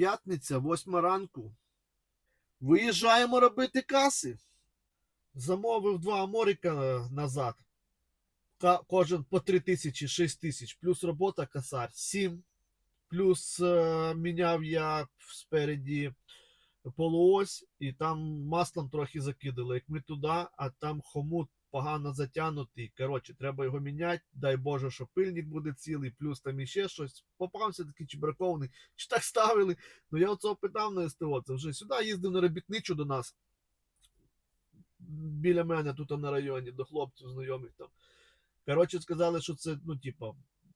П'ятниця, восьма ранку. Виїжджаємо робити каси. Замовив два Аморіка назад. Кожен по 3 тисячі, 6 тисяч, плюс робота касар 7. Плюс е, міняв я спереді полуось, і там маслом трохи закидали. Як ми туди, а там хомут погано затягнутий. Коротше, треба його міняти. Дай Боже, що пильник буде цілий, плюс там іще щось. Попався такий чи бракований, чи так ставили. Ну я оцього питав на СТО. Це вже сюди їздив на робітничу до нас. Біля мене тут на районі, до хлопців знайомих там. Коротше, сказали, що це, ну, типа,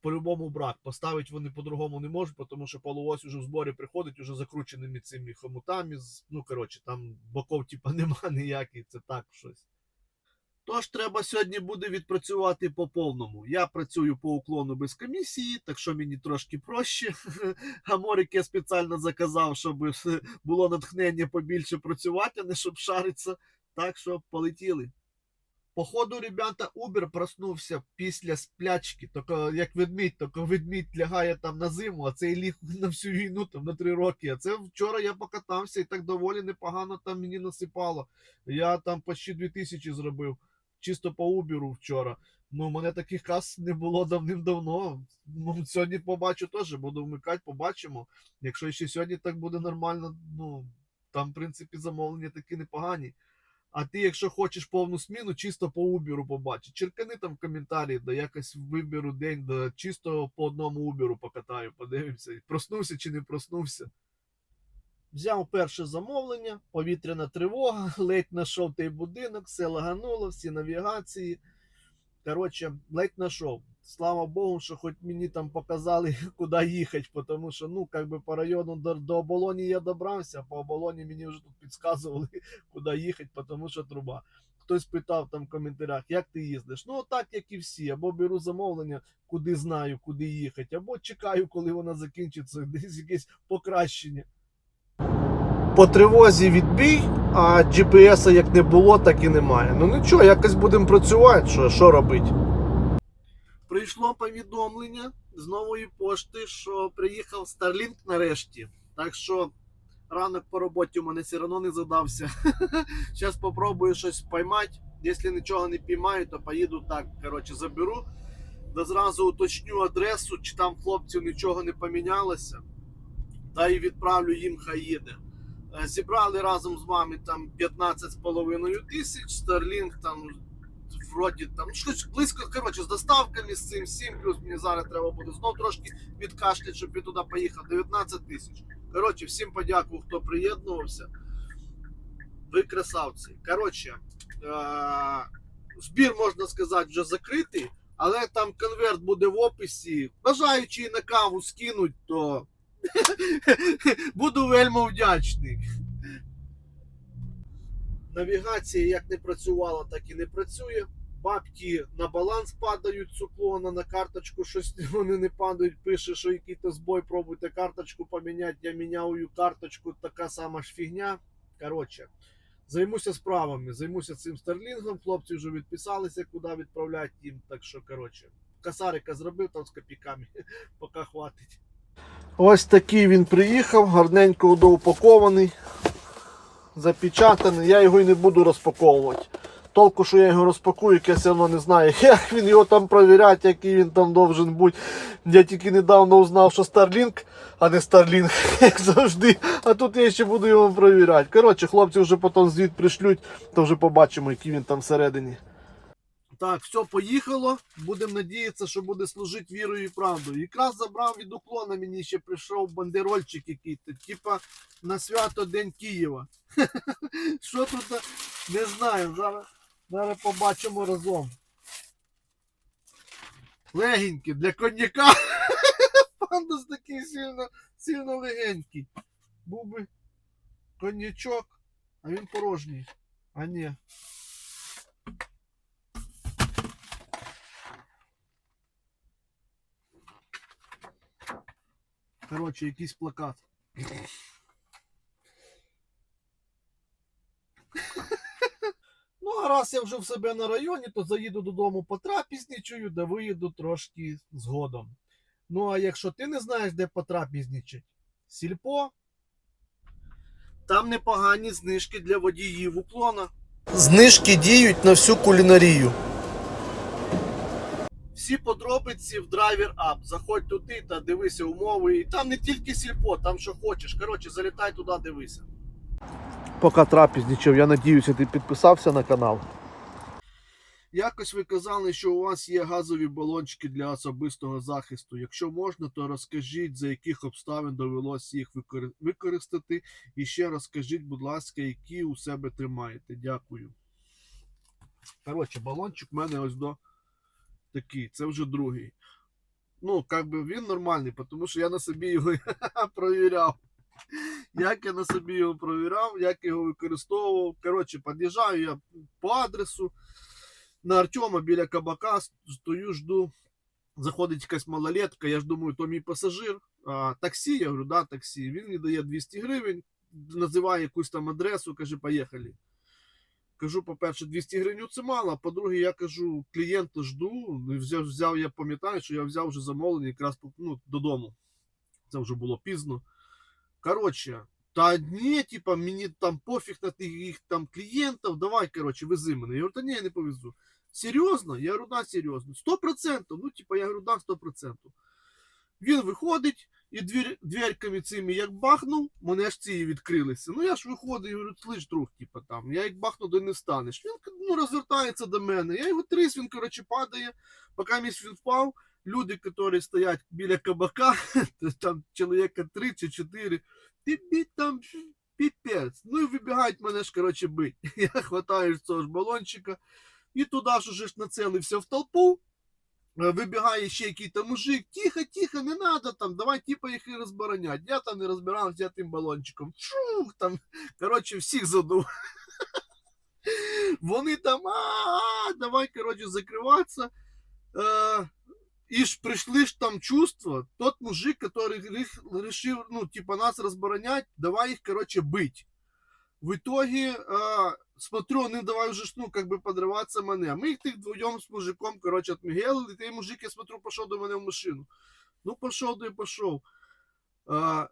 по-любому брак. Поставити вони по-другому не можуть, тому що полуось уже в зборі приходить уже закрученими цими хомутами. Ну, коротше, там боков, типа, нема ніяких, це так щось. Тож треба сьогодні буде відпрацювати по повному. Я працюю по уклону без комісії, так що мені трошки проще. Аморик я спеціально заказав, щоб було натхнення побільше працювати, а не щоб шариться. Так що полетіли. Походу, ребята, Uber проснувся після сплячки, тільки як ведмідь, тільки ведмідь лягає там на зиму, а цей ліг на всю війну, там на три роки. А це вчора я покатався і так доволі непогано там мені насипало. Я там почти 2000 зробив, чисто по Uber вчора. Ну, у мене таких кас не було давним-давно. Ну, сьогодні побачу теж, буду вмикати, побачимо. Якщо ще сьогодні так буде нормально, ну там, в принципі, замовлення такі непогані. А ти, якщо хочеш повну сміну, чисто по Уберу побачиш. Черкани там в коментарі, да якось виберу день, да чисто по одному Уберу покатаю, подивимося, проснувся чи не проснувся. Взяв перше замовлення, повітряна тривога, ледь знайшов той будинок, все лагануло, всі навігації. Коротше, ледь знайшов. Слава Богу, що хоч мені там показали, куди їхати, тому що, ну, как би по району до, до оболоні я добрався, по оболоні мені вже тут підказували, куди їхати, тому що труба. Хтось питав там в коментарях, як ти їздиш? Ну, так, як і всі. Або беру замовлення, куди знаю, куди їхати, або чекаю, коли вона закінчиться, десь якесь покращення. По тривозі відбій, а GPS як не було, так і немає. Ну нічого, якось будемо працювати, що, що робити. Прийшло повідомлення з нової пошти, що приїхав Starlink нарешті. Так що ранок по роботі у мене все одно не задався. Зараз спробую щось поймати. Якщо нічого не піймаю, то поїду так. Коротше, заберу. Да зразу уточню адресу, чи там хлопців нічого не помінялося. Та і відправлю їм хай їде. Е, Зібрали разом з вами там 15,5 тисяч, Starlink там вроді там щось близько, коротше, з доставками з цим всім, плюс мені зараз треба буде знов трошки відкашляти, щоб я туди поїхав. 19 тисяч. Коротше, всім подякую, хто приєднувався. Ви красавці. Коротше, е- збір, можна сказати, вже закритий, але там конверт буде в описі. Бажаючи на каву скинуть, то буду вельми вдячний. Навігація як не працювала, так і не працює. Бабки на баланс падають з уклона на карточку, щось вони не падають. Пише, що якийсь збой, пробуйте карточку поміняти. Я міняю карточку, така сама ж фігня. Коротше, займуся справами, займуся цим старлінгом. Хлопці вже відписалися, куди відправляти їм. Так що, коротше, касарика зробив там з копійками, поки хватить. Ось такий він приїхав, гарненько доупакований запечатаний, я його і не буду розпаковувати. Толку, що я його розпакую, як я все одно не знаю, як він його там провіряти, який він там должен бути. Я тільки недавно узнав, що Starlink, а не Starlink, як завжди. А тут я ще буду його провіряти. Коротше, хлопці вже потім звіт пришлють, то вже побачимо, який він там всередині. Так, все, поїхало. Будемо надіятися, що буде служити вірою і правдою. Якраз забрав від уклона, мені ще прийшов бандерольчик якийсь, типа на свято День Києва. Що тут не знаю. Зараз, зараз побачимо разом. Легенький для коньяка. Пандус такий сильно, сильно легенький. Був би коньячок, а він порожній. А ні. Коротше, якийсь плакат. Ну, а раз я вже в себе на районі, то заїду додому потрапізнічую, да виїду трошки згодом. Ну, а якщо ти не знаєш, де потрапізнічать, сільпо, Там непогані знижки для водіїв уклона. Знижки діють на всю кулінарію. Всі подробиці в драйвер ап. Заходь туди та дивися умови. І там не тільки сільпо, там що хочеш. Коротше, залітай туди, дивися. Поки трапезничав, я надіюся, ти підписався на канал. Якось ви казали, що у вас є газові балончики для особистого захисту. Якщо можна, то розкажіть, за яких обставин довелося їх викори- використати. І ще розкажіть, будь ласка, які у себе тримаєте. Дякую. Коротше, балончик в мене ось до такий. Це вже другий. Ну, як би він нормальний, тому що я на собі його провіряв. Як я на собі його провіряв, як його використовував. Коротше, під'їжджаю я по адресу на Артема біля кабака, стою, жду. Заходить якась малолетка, я ж думаю, то мій пасажир. А, таксі, я говорю, да, таксі. Він мені дає 200 гривень, називає якусь там адресу, каже, поїхали. Кажу, по-перше, 200 гривень це мало, а по-друге, я кажу, клієнта жду. Ну, Взяв, взяв, я пам'ятаю, що я взяв вже замовлення якраз ну, додому. Це вже було пізно. Коротше, та ні, типа, мені там пофіг на тих їх там клієнтів, давай, коротше, вези мене. Я говорю, та ні, я не повезу. Серйозно? Я говорю, да, серйозно. 100%. Ну, типа, я говорю, да, 100%. Він виходить і двір, дверками цими як бахнув, мене ж ці відкрилися. Ну я ж виходив і говорю, слиш, друг, типа там, я як бахну, то не встанеш. Він ну, розвертається до мене. Я його трис, він, коротше, падає. Поки місь він впав, люди, які стоять біля кабака, там чоловіка 3 чи 4, тобі там піпець. Ну і вибігають мене ж, коротше, бить. Я хватаю цього ж балончика і туди ж уже ж нацелився в толпу. Е, Вибігає ще якийсь там мужик, тихо, тихо, не надо там, давай типа їх і розборонять. Я там не розбирався я тим балончиком. Шух, там, коротше, всіх задув. Вони там, а, давай, коротше, закриватися. Е, і ж прийшли ж там чувства, тот мужик, который рих- решил, ну, типа, нас разборонять, давай их, короче, быть. В итоге, э, смотрю, ну, давай уже, ж, ну, как бы подрываться мене. Мы их тих вдвоем с мужиком, короче, отмігели, і той мужик, я смотрю, пошел до мене в машину. Ну, пошел, да и пошел. А,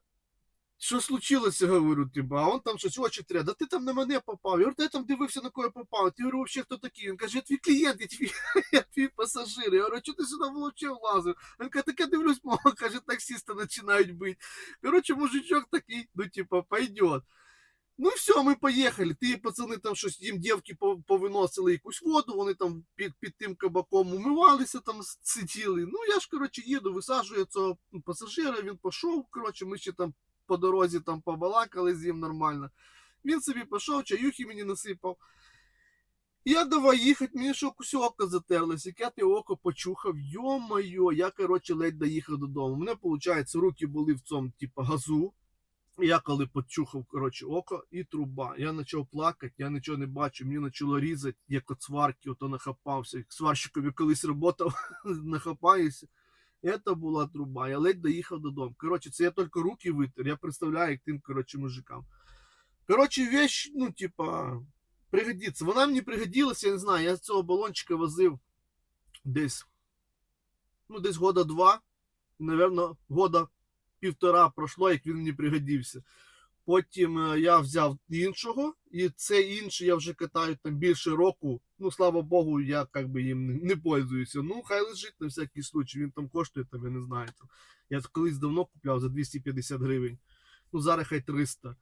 що случилося, говорю, типа, а он там щось очі тря, да ти там на мене попав. Я говорю, та я там дивився, на кого я попав. Ти говорю, взагалі, хто такий? Він каже, я твій клієнт, я твій, я твій пасажир. Я говорю, чого ти сюди влучив влазив? Він каже, так я дивлюсь, мого, каже, таксиста починають бити. Короче, мужичок такий, ну, типа, пойдет. Ну все, ми поїхали. Ті пацани там щось їм дівки повиносили якусь воду, вони там під, під тим кабаком умивалися, там сиділи. Ну я ж коротше їду, висаджую цього пасажира, він пішов. Коротше, ми ще там по дорозі там побалакали з ним нормально. Він собі пішов, чаюхи мені насипав. Я давай їхати, мені що око затерлося, як я те око почухав, йо-моє, я, коротше, ледь доїхав додому. У мене, виходить, руки були в цьому, типу, газу. Я коли почухав, коротше, око і труба. Я почав плакати, я нічого не бачу, мені почало різати, як от сварки, ото нахапався. Як сварщиком я колись працював, нахапаюся. Це була труба. Я ледь доїхав додому. Коротше, це я тільки руки витер. Я представляю, як тим, коротше, мужикам. Коротше, вещь, ну, типа, пригодиться. Вона мені пригодилася, я не знаю, я з цього балончика возив десь, ну, десь года два, напевно, года півтора пройшло, як він мені пригодився. Потім е, я взяв іншого, і цей інший я вже катаю там більше року. Ну, слава Богу, я как би їм не, не пользуюся. Ну, хай лежить на всякий случай. Він там коштує, там, я не знаю. Там. Я колись давно купляв за 250 гривень. Ну, зараз хай 300.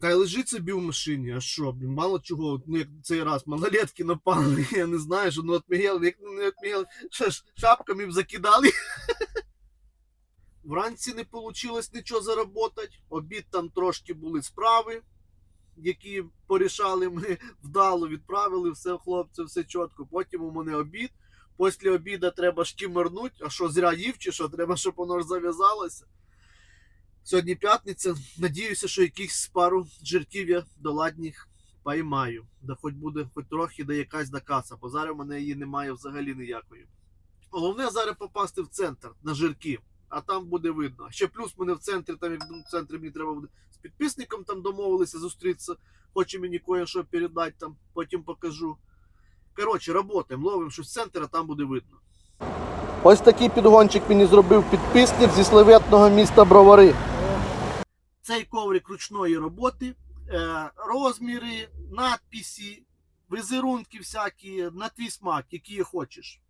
Хай лежить собі в машині, а що, мало чого, ну як цей раз малолетки напали, я не знаю, що ну от Мігел, як не от Мігел, шапками б закидали. Вранці не вийшло нічого заробити. Обід там трошки були справи, які порішали ми вдало, відправили все хлопці, все чітко. Потім у мене обід. Після обіду треба шкімернути, а що зря їв, чи що треба, щоб воно ж зав'язалося. Сьогодні п'ятниця. Надіюся, що якихось пару жирків я доладніх поймаю. Да хоч буде хоч трохи, да якась да каса, бо зараз в мене її немає взагалі ніякої. Головне зараз попасти в центр на жирки, а там буде видно. Ще плюс мене в центрі, там як в центрі мені треба буде з підписником там домовилися зустрітися. Хоче мені кое-що передати там, потім покажу. Коротше, работаємо, ловимо щось в центр, а там буде видно. Ось такий підгончик мені зробив підписник зі славетного міста Бровари. Цей коврик ручної роботи, е, розміри, надписи, візерунки всякі, на твій смак, які хочеш.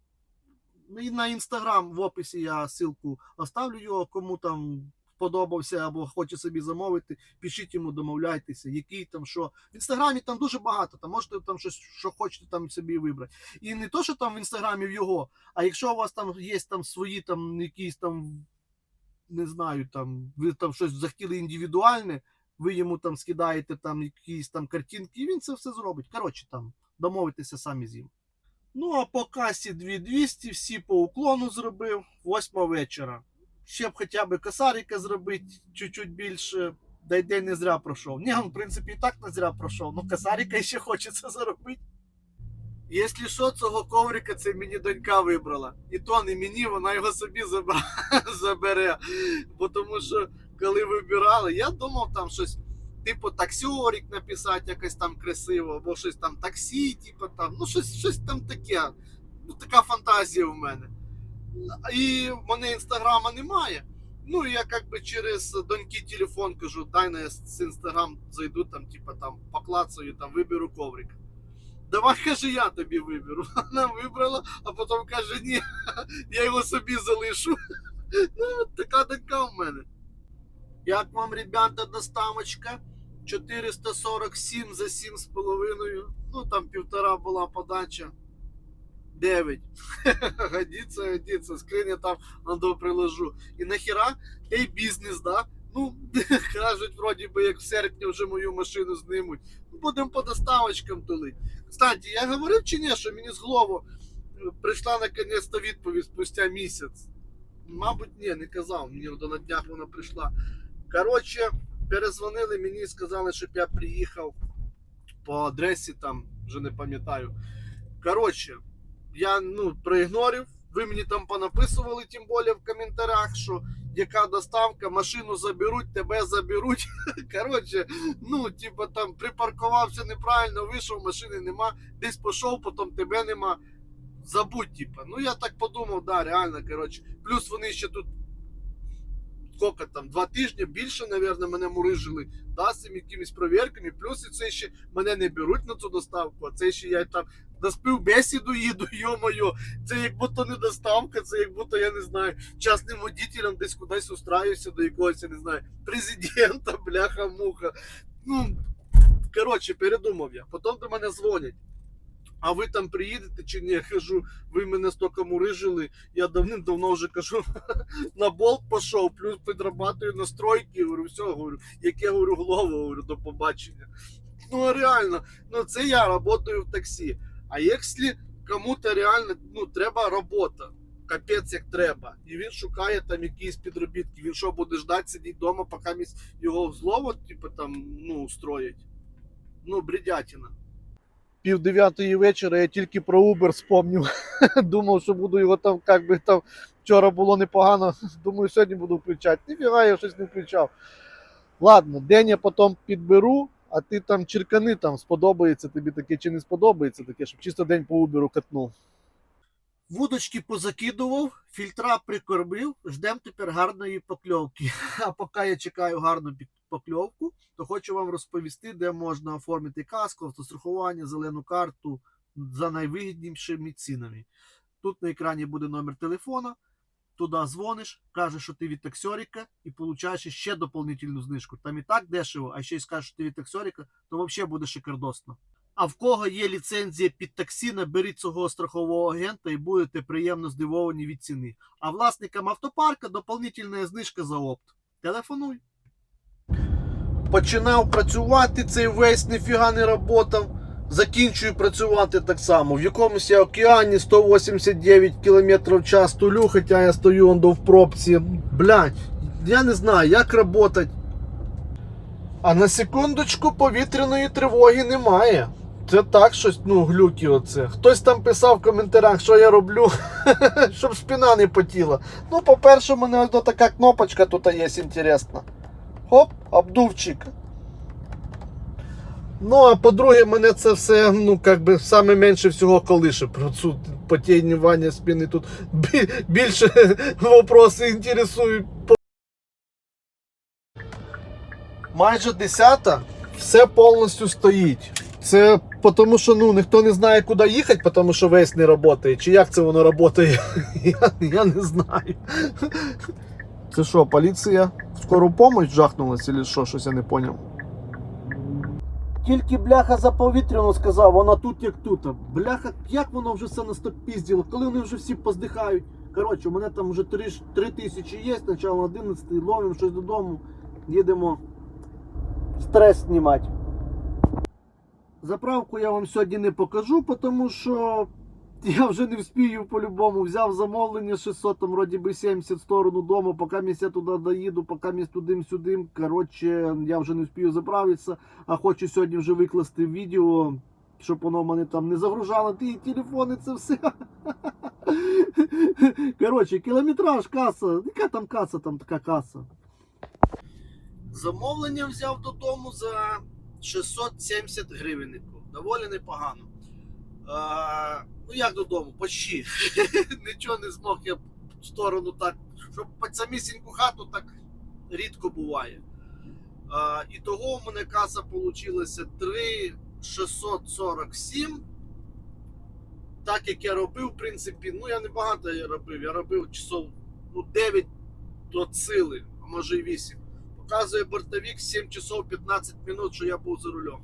Ну, І на інстаграм в описі я ссылку оставлю його, кому там сподобався або хоче собі замовити, пишіть йому, домовляйтеся, який там що. В інстаграмі там дуже багато, там можете там щось, що хочете там собі вибрати. І не то, що там в інстаграмі в його, а якщо у вас там є там свої там якісь там, не знаю, там ви там щось захотіли індивідуальне, ви йому там скидаєте там якісь там картинки, і він це все зробить. Коротше, там домовитися самі з ним. Ну, а по касі 2200 всі по уклону зробив, 8 вечора. Ще б хоча б косарика зробити чуть-чуть більше. Дай день не зря пройшов. Ні, він, в принципі, і так не зря пройшов. Ну, косарика ще хочеться заробити. Якщо що, цього коврика це мені донька вибрала. І то не мені, вона його собі забере. Бо тому що коли вибирали, я думав там щось, типу таксіорик написати якось там красиво, або щось там таксі, типу там, ну щось, щось там таке. Ну, така фантазія в мене. І в мене інстаграма немає. Ну, я як би через доньки телефон кажу, дай на інстаграм зайду, там, типу, там, поклацаю, там, виберу коврик. Давай, каже, я тобі виберу. Вона вибрала, а потім каже, ні, я його собі залишу. Ну, така донька в мене. Як вам, ребята, доставочка? 447 за 7,5. Ну, там півтора була подача. 9. годиться, годиться. Скриня там надо приложу. І нахіра ей бізнес, да? Ну, кажуть, вроді би, як в серпні вже мою машину знімуть. Ну, будемо по доставочкам тулити. Кстати, я говорив чи ні, що мені з голову е, прийшла наконець-то відповідь спустя місяць. Мабуть, ні, не казав. Мені до на днях вона прийшла. Коротше, перезвонили мені і сказали, щоб я приїхав по адресі, там, вже не пам'ятаю. Коротше, я ну, проігнорив. Ви мені там понаписували, тим більше в коментарях, що яка доставка, машину заберуть, тебе заберуть. Коротше, ну, типа там припаркувався неправильно, вийшов, машини нема, десь пішов, потім тебе нема. Забудь, типа. Ну я так подумав, да, реально, коротше. Плюс вони ще тут сколько там, два тижні більше, мабуть, мене мурижили, да, з цими якимись провірками. Плюс і це ще мене не беруть на цю доставку, а це ще я там на співбесіду їду, йо-моє. Це як будто не доставка, це як будто, я не знаю, частним водителем десь кудись устраюся до якогось, я не знаю, президента, бляха-муха. Ну, коротше, передумав я. Потім до мене дзвонять. А ви там приїдете чи ні? Я кажу, ви мене стільки мурижили. Я давним-давно вже кажу, на болт пішов, плюс підрабатую настройки. Говорю, все, говорю, яке говорю, голову, говорю, до побачення. Ну реально, ну це я працюю в таксі. А якщо кому-то реально ну, треба робота, капець як треба, і він шукає там якісь підробітки, він що буде ждати, сидіти вдома, поки його злово, типу, там, ну, устроять. Ну, бредятина. Пів дев'ятої вечора я тільки про Uber спомнив. Думав, що буду його там, як би там вчора було непогано. Думаю, сьогодні буду включати. Ніфіга, я щось не включав. Ладно, день я потім підберу, а ти там черкани, там сподобається тобі таке чи не сподобається таке, щоб чисто день по Uber катнув. Вудочки позакидував, фільтра прикормив, ждемо тепер гарної покльовки. А поки я чекаю гарну покльовку, то хочу вам розповісти, де можна оформити каску, автострахування, зелену карту за найвигіднішими цінами. Тут на екрані буде номер телефона. Туди дзвониш, кажеш, що ти від таксьорика, і получаєш ще дополнительну знижку. Там і так дешево, а ще й скажеш, що ти від таксьорика, то взагалі буде шикардосно. А в кого є ліцензія під таксі, наберіть цього страхового агента і будете приємно здивовані від ціни. А власникам автопарка дополнительна знижка за опт. Телефонуй. Починав працювати цей весь ніфіга не работав. Закінчую працювати так само. В якомусь я океані 189 км в час тулю, хоча я стою до в пробці. Блядь, я не знаю, як працювати. А на секундочку повітряної тривоги немає. Це так щось, ну, глюки оце. Хтось там писав в коментарях, що я роблю, щоб спина не потіла. Ну, по-перше, у мене ось така кнопочка тут є інтересна. Хоп, обдувчик. Ну, а по-друге, мене це все, ну, як би, саме менше всього колише про цю потінювання спини. Тут більше вопроси інтересують. майже 10, все повністю стоїть. Це тому, що ну, ніхто не знає, куди їхати, тому що весь не працює. Чи як це воно працює, я, я не знаю. Це що, поліція скору помощь жахнулась, чи що, щось я не зрозумів. Тільки бляха за повітряну сказав, вона тут як тут. Бляха, як воно вже все настопізділо, коли вони вже всі поздихають. Коротше, у мене там вже 3, 3 тисячі є, спочатку 11, ловимо щось додому, їдемо стрес знімати. Заправку я вам сьогодні не покажу, тому що я вже не вспію по-любому. Взяв замовлення 600, там вроді би 70 в сторону дому, поки я туди доїду, поки місь туди-сюди. Коротше, я вже не вспію заправитися, а хочу сьогодні вже викласти відео, щоб воно мене там не загружало ті телефони, це все. Коротше, кілометраж, каса. Яка там каса, там така каса. Замовлення взяв додому за 670 гривень. Доволі непогано. А, ну як додому, почти. Нічого не змог я в сторону так, щоб під самісіньку хату так рідко буває. А, і того у мене каса получилася 3,647. Так як я робив, в принципі, ну я не багато робив, я робив часов ну, 9 до сили, а може і 8. Показує бортовик 7 часов 15 минут, що я був за рулем.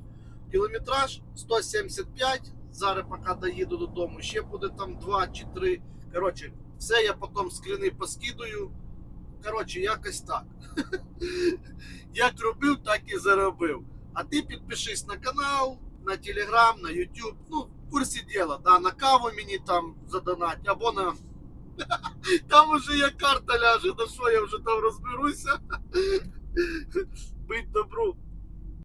Кілометраж 175. Зараз поки доїду додому, ще буде там 2 чи 3. Коротше, все я потім скріни поскидую. Коротше, якось так. Як робив, так і заробив. А ти підпишись на канал, на телеграм, на YouTube. Ну, в курсі діла, да, на каву мені там задонать, або на. Там уже є карта ляже, на що я вже там розберуся. Бить добру.